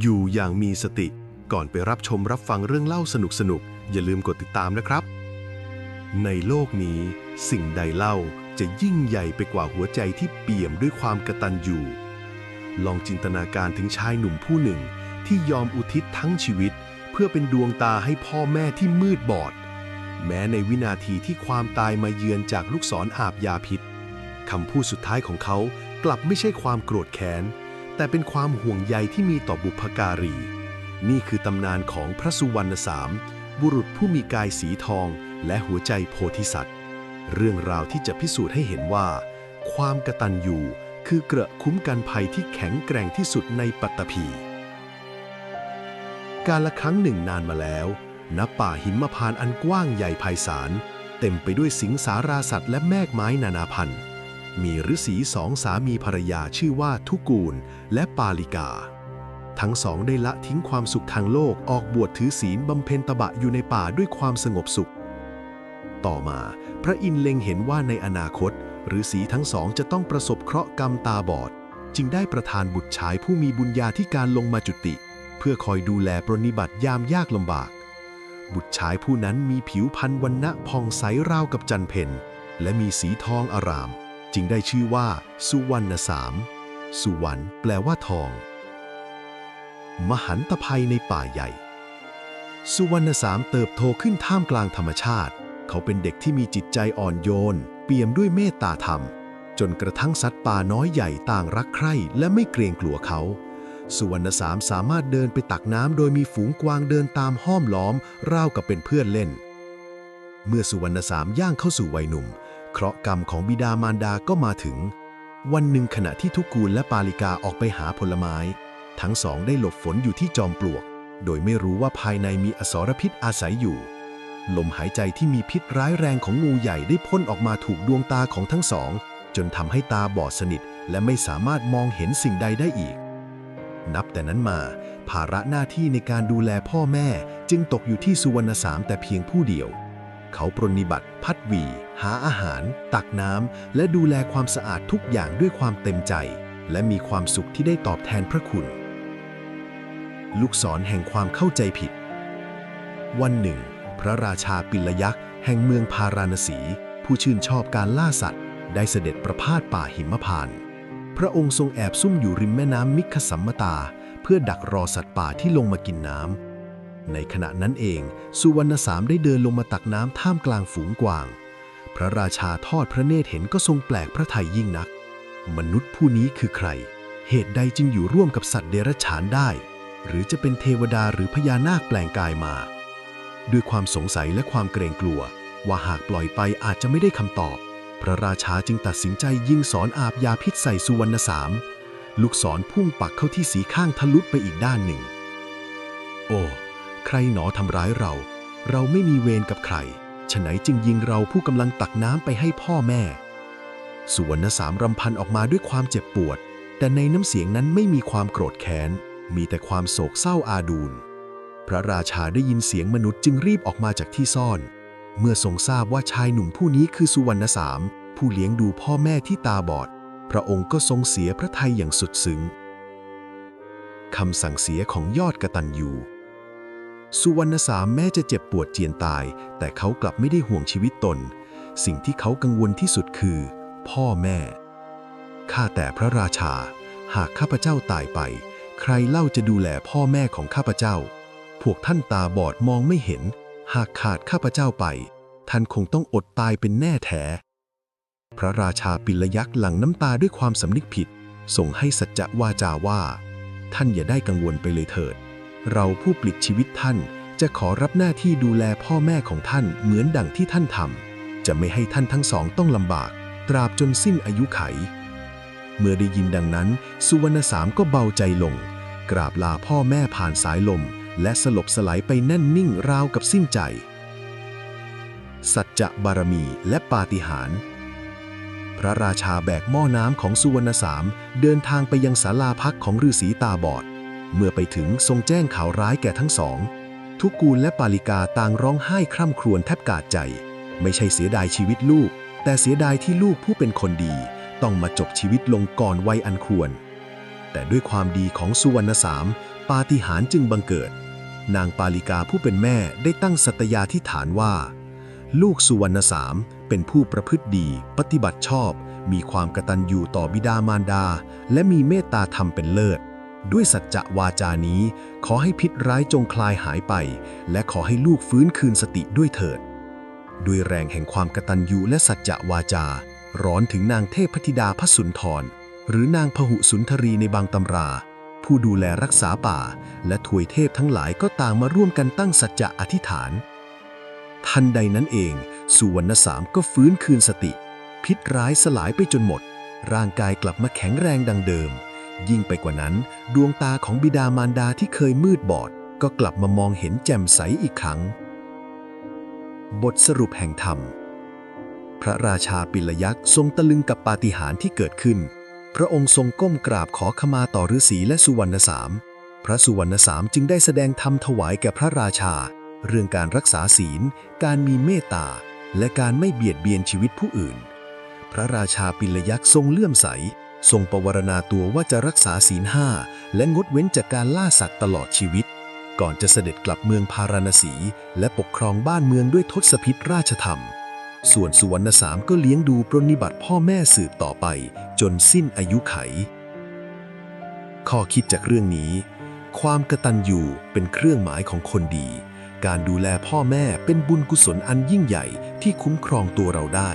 อยู่อย่างมีสติ ก่อนไปรับชมรับฟังเรื่องเล่าสนุกๆอย่าลืมกดติดตามนะครับ ในโลกนี้ สิ่งใดเล่าจะยิ่งใหญ่ไปกว่าหัวใจที่เปี่ยมด้วยความกระตัญญูลองจินตนาการถึงชายหนุ่มผู้หนึ่ง ที่ยอมอุทิศทั้งชีวิต เพื่อเป็นดวงตาให้พ่อแม่ที่มืดบอด แม้ในวินาทีที่ความตายมาเยือนจากลูกศรอาบยาพิษคำพูดสุดท้ายของเขากลับไม่ใช่ความโกรธแค้น แต่เป็นความห่วงใยที่มีต่อบุพการี นี่คือตำนานของพระสุวรรณสาม บุรุษผู้มีกายสีทองและหัวใจโพธิสัตว์ เรื่องราวที่จะพิสูจน์ให้เห็นว่า ความกระตัญญูคือเกระคุ้มกันภัยที่แข็งแกร่งที่สุดในปัตตภีการละครั้งหนึ่งนานมาแล้วณป่าหิมพานต์อันกว้างใหญ่ไพศาล เต็มไปด้วยสิงสาราสัตว์และแมกไม้นานาพันธุ์ มีฤาษีสองสามีภรรยาชื่อว่าทุกูลและปาลิกา ทั้งสองได้ละทิ้งความสุขทางโลกออกบวชถือศีลบำเพ็ญตบะอยู่ในป่าด้วยความสงบสุข ต่อมาพระอินทร์เล็งเห็นว่าในอนาคตฤาษีทั้งสองจะต้องประสบเคราะห์กรรมตาบอด จึงได้ประทานบุตรชายผู้มีบุญญาธิการลงมาจุติ เพื่อคอยดูแลปรนนิบัติยามยากลำบาก บุตรชายผู้นั้นมีผิวพรรณวันณะผ่องใสราวกับจันเพ็ญและมีสีทองอาราม จึงได้ชื่อว่า สุวรรณสาม สุวรรณแปลว่าทอง มหันตภัยในป่าใหญ่ สุวรรณสามเติบโตขึ้นท่ามกลางธรรมชาติ เขาเป็นเด็กที่มีจิตใจอ่อนโยน เปี่ยมด้วยเมตตาธรรม จนกระทั่งสัตว์ป่าน้อยใหญ่ต่างรักใคร่และไม่เกรงกลัวเขา สุวรรณสามสามารถเดินไปตักน้ำโดยมีฝูงกวางเดินตามห้อมล้อมราวกับเป็นเพื่อนเล่น เมื่อสุวรรณสามย่างเข้าสู่วัยหนุ่ม เคราะห์กรรมของบิดามารดาก็มาถึง วันหนึ่งขณะที่ทุกกูลและปาลิกาออกไปหาผลไม้ ทั้งสองได้หลบฝนอยู่ที่จอมปลวก โดยไม่รู้ว่าภายในมีอสรพิษอาศัยอยู่ ลมหายใจที่มีพิษร้ายแรงของงูใหญ่ได้พ่นออกมาถูกดวงตาของทั้งสอง จนทำให้ตาบอดสนิท และไม่สามารถมองเห็นสิ่งใดได้อีก นับแต่นั้นมา ภาระหน้าที่ในการดูแลพ่อแม่จึงตกอยู่ที่สุวรรณสามแต่เพียงผู้เดียว เขาปรนนิบัติพัดวี หาอาหาร ตักน้ำ และดูแลความสะอาดทุกอย่างด้วยความเต็มใจ และมีความสุขที่ได้ตอบแทนพระคุณ ลูกศรแห่งความเข้าใจผิด วันหนึ่ง พระราชาปิลยักษ์แห่งเมืองพาราณสี ผู้ชื่นชอบการล่าสัตว์ ได้เสด็จประพาสป่าหิมพานต์พระองค์ทรงแอบซุ่มอยู่ริมแม่น้ำมิคสัมมตา เพื่อดักรอสัตว์ป่าที่ลงมากินน้ำในขณะนั้นเอง สุวรรณสามได้เดินลงมาตักน้ำท่ามกลางฝูงกวาง พระราชาทอดพระเนตรเห็นก็ทรงแปลกพระทัยยิ่งนัก มนุษย์ผู้นี้คือใคร เหตุใดจึงอยู่ร่วมกับสัตว์เดรัจฉานได้ หรือจะเป็นเทวดาหรือพญานาคแปลงกายมา ด้วยความสงสัยและความเกรงกลัว ว่าหากปล่อยไปอาจจะไม่ได้คำตอบ พระราชาจึงตัดสินใจยิงสอนอาบยาพิษใส่สุวรรณสามลูกศรพุ่งปักเข้าที่สีข้างทะลุไปอีกด้านหนึ่ง โอ้ ใครหนอทำร้ายเรา เราไม่มีเวรกับใคร ฉไหนจึงยิงเราผู้กำลังตักน้ำไปให้พ่อแม่ สุวรรณสามรำพันออกมาด้วยความเจ็บปวด แต่ในน้ำเสียงนั้นไม่มีความโกรธแค้น มีแต่ความโศกเศร้าอาดูลพระราชาได้ยินเสียงมนุษย์จึงรีบออกมาจากที่ซ่อน เมื่อทรงทราบว่าชายหนุ่มผู้นี้คือสุวรรณสาม ผู้เลี้ยงดูพ่อแม่ที่ตาบอด พระองค์ก็ทรงเสียพระทัยอย่างสุดซึ้งคำสั่งเสียของยอดกระตัญญู สุวรรณสามแม้จะเจ็บปวดเจียนตาย แต่เขากลับไม่ได้ห่วงชีวิตตน สิ่งที่เขากังวลที่สุดคือ พ่อแม่ ข้าแต่พระราชา หากข้าพเจ้าตายไป ใครเล่าจะดูแลพ่อแม่ของข้าพเจ้า พวกท่านตาบอดมองไม่เห็น หากขาดข้าพเจ้าไป ท่านคงต้องอดตายเป็นแน่แท้ พระราชาปิลยักษ์หลั่งน้ำตาด้วยความสำนึกผิด ส่งให้สัจจะวาจาว่า ท่านอย่าได้กังวลไปเลยเถิด เราผู้ปลิดชีวิตท่าน จะขอรับหน้าที่ดูแลพ่อแม่ของท่านเหมือนดังที่ท่านทำจะไม่ให้ท่านทั้งสองต้องลำบาก ตราบจนสิ้นอายุไข เมื่อได้ยินดังนั้น สุวรรณสามก็เบาใจลง กราบลาพ่อแม่ผ่านสายลม และสลบสลายไปแน่นนิ่งราวกับสิ้นใจ สัจจะบารมีและปาฏิหาริย์พระราชาแบกหม้อน้ำของสุวรรณสามเดินทางไปยังศาลาพักของฤาษีตาบอด เมื่อไปถึงทรงแจ้งข่าวร้ายแก่ทั้งสอง ทุกกูลและปาลิกาต่างร้องไห้คร่ำครวญแทบกาดใจ ไม่ใช่เสียดายชีวิตลูก แต่เสียดายที่ลูกผู้เป็นคนดี ต้องมาจบชีวิตลงก่อนวัยอันควร แต่ด้วยความดีของสุวรรณสามปาฏิหาริย์จึงบังเกิด นางปาลิกาผู้เป็นแม่ได้ตั้งสัตยาธิฐานว่า ลูกสุวรรณสามเป็นผู้ประพฤติดี ปฏิบัติชอบ มีความกตัญญูต่อบิดามารดา และมีเมตตาธรรมเป็นเลิศ ด้วยสัจจะวาจานี้ ขอให้พิษร้ายจงคลายหายไป และขอให้ลูกฟื้นคืนสติด้วยเถิด ด้วยแรงแห่งความกตัญญูและสัจจะวาจา ร้อนถึงนางเทพธิดาพระสุนทร หรือนางพหุสุนทรีในบางตำรา ผู้ดูแลรักษาป่า และถวยเทพทั้งหลายก็ต่างมาร่วมกันตั้งสัจจะอธิษฐาน ทันใดนั้นเอง สุวรรณสามก็ฟื้นคืนสติ พิษร้ายสลายไปจนหมด ร่างกายกลับมาแข็งแรงดังเดิม ยิ่งไปกว่านั้น ดวงตาของบิดามารดาที่เคยมืดบอด ก็กลับมามองเห็นแจ่มใสอีกครั้ง บทสรุปแห่งธรรม พระราชาปิลยักษ์ทรงตะลึงกับปาฏิหาริย์ที่เกิดขึ้น พระองค์ทรงก้มกราบขอขมาต่อฤาษีและสุวรรณสาม พระสุวรรณสามจึงได้แสดงธรรมถวายแก่พระราชา เรื่องการรักษาศีล การมีเมตตา และการไม่เบียดเบียนชีวิตผู้อื่น พระราชาปิลยักษ์ทรงเลื่อมใส ทรงประวรณาตัวว่าจะรักษาศีลห้าและงดเว้นจากการล่าสัตว์ตลอดชีวิต ก่อนจะเสด็จกลับเมืองพาราณสี และปกครองบ้านเมืองด้วยทศพิธราชธรรม ส่วนสุวรรณสามก็เลี้ยงดูปรนนิบัติพ่อแม่สืบต่อไป จนสิ้นอายุไข ข้อคิดจากเรื่องนี้ ความกตัญญูเป็นเครื่องหมายของคนดี การดูแลพ่อแม่เป็นบุญกุศลอันยิ่งใหญ่ที่คุ้มครองตัวเราได้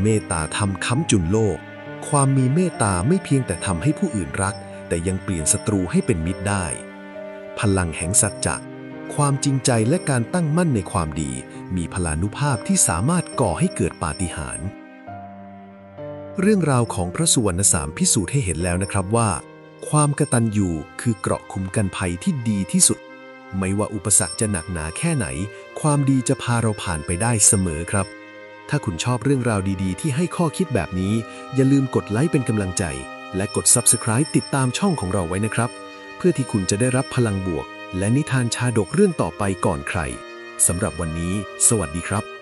เมตตาทำค้ำจุนโลก ความมีเมตตาไม่เพียงแต่ทำให้ผู้อื่นรัก แต่ยังเปลี่ยนศัตรูให้เป็นมิตรได้ พลังแห่งสัจจะความจริงใจและการตั้งมั่นในความดี มีพลานุภาพที่สามารถก่อให้เกิดปาฏิหาริย์เรื่องราวของพระสุวรรณสามพิสูจน์ให้เห็นแล้วนะครับว่า ความกตัญญูคือเกราะคุ้มกันภัยที่ดีที่สุด ไม่ว่าอุปสรรคจะหนักหนาแค่ไหน ความดีจะพาเราผ่านไปได้เสมอครับ ถ้าคุณชอบเรื่องราวดีๆ ที่ให้ข้อคิดแบบนี้ อย่าลืมกดไลค์เป็นกำลังใจ และกด Subscribe ติดตามช่องของเราไว้นะครับ เพื่อที่คุณจะได้รับพลังบวก และนิทานชาดกเรื่องต่อไปก่อนใครสำหรับวันนี้ สวัสดีครับ